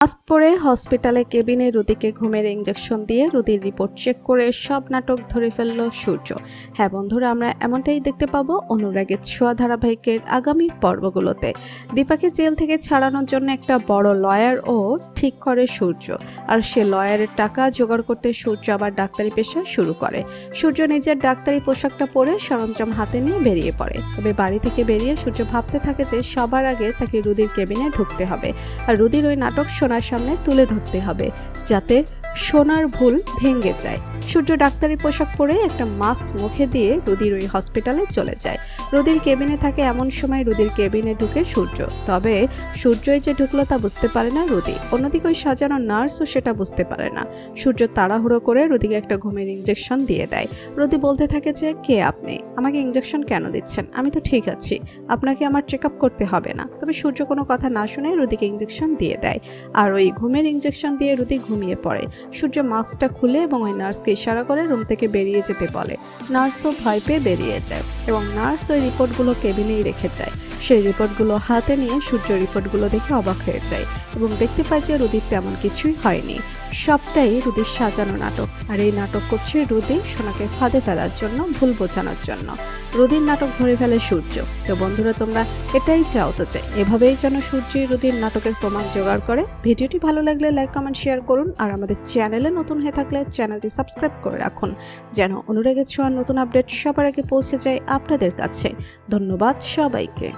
Mask পরে হসপিটালে কেবিনে রুদিকে ঘুমের ইঞ্জেকশন দিয়ে রুদির রিপোর্ট চেক করে সব নাটক ধরে ফেলল সূর্য। হ্যাঁ বন্ধুরা, আমরা এমনটাই দেখতে পাবো অনুরাগের ছোঁয়া ধারাবাহিকের আগামী পর্বগুলোতে। দীপাকে জেল থেকে ছাড়ানোর জন্য একটা বড় লয়ার ও ঠিক করে সূর্য। আর সে লয়ারের টাকা জোগাড় করতে সূর্য আবার ডাক্তারি পেশা শুরু করে। সূর্য নিজের ডাক্তারি পোশাকটা পরে সরঞ্জাম হাতে নিয়ে বেরিয়ে পড়ে। তবে বাড়ি থেকে বেরিয়ে সূর্য ভাবতে থাকে যে সবার আগে তাকে রুদির কেবিনে ঢুকতে হবে। আর রুদির ওই নাটক সোনার সামনে তুলে ধরতে হবে যাতে সোনার ভুল ভেঙে যায়। সূর্য ডাক্তারি পোশাক পরে একটা মাস্ক মুখে দিয়ে রুদির ওই হসপিটালে চলে যায়। রুদির কেবিনে থাকে এমন সময় রুদির কেবিনে ঢুকে সূর্য। তবে সূর্যই যে ঢুকলো তা বুঝতে পারে না রুদি। অন্যদিকে ওই সাজানো নার্সও সেটা বুঝতে পারে না। সূর্য তাড়াহুড়ো করে রুদিকে একটা ঘুমের ইঞ্জেকশন দিয়ে দেয়। রুদি বলতে থাকে যে, কে আপনি? আমাকে ইঞ্জেকশন কেন দিচ্ছেন? আমি তো ঠিক আছি। আপনাকে আমার চেক আপ করতে হবে না। তবে সূর্য কোনো কথা না শুনে রুদিকে ইঞ্জেকশন দিয়ে দেয়। আর ওই ঘুমের ইঞ্জেকশন দিয়ে রুদি ঘুমিয়ে পড়ে। সূর্য মাস্কটা খুলে এবং ওই নার্সকে ইশারা করে রুম থেকে বেরিয়ে যেতে বলে। নার্সও ভয় পেয়ে বেরিয়ে যায় এবং নার্স ওই রিপোর্টগুলো কেবিনেই রেখে যায়। সেই রিপোর্টগুলো হাতে নিয়ে সূর্য রিপোর্টগুলো দেখে অবাক হয়ে যায় এবং দেখতে পায় যে রুদির তেমন কিছুই হয়নি। সবটাই রুদির সাজানো নাটক। আর এই নাটক করছে রুদি সোনাকে ফাঁদে ফেলার জন্য, ভুল বোঝানোর জন্য। রুদির নাটক ধরে ফেলে সূর্য। তো বন্ধুরা, তোমরা এটাই চাও তো চাই এভাবেই যেন সূর্য রুদির নাটকের প্রমাণ জোগাড় করে। ভিডিওটি ভালো লাগলে লাইক কমেন্ট শেয়ার করুন। আর আমাদের চ্যানেলে নতুন হয়ে থাকলে চ্যানেলটি সাবস্ক্রাইব করে রাখুন। যেন অনুরাগের ছোঁয়ার নতুন আপডেট সবার আগে পৌঁছে যায় আপনাদের কাছে। ধন্যবাদ সবাইকে।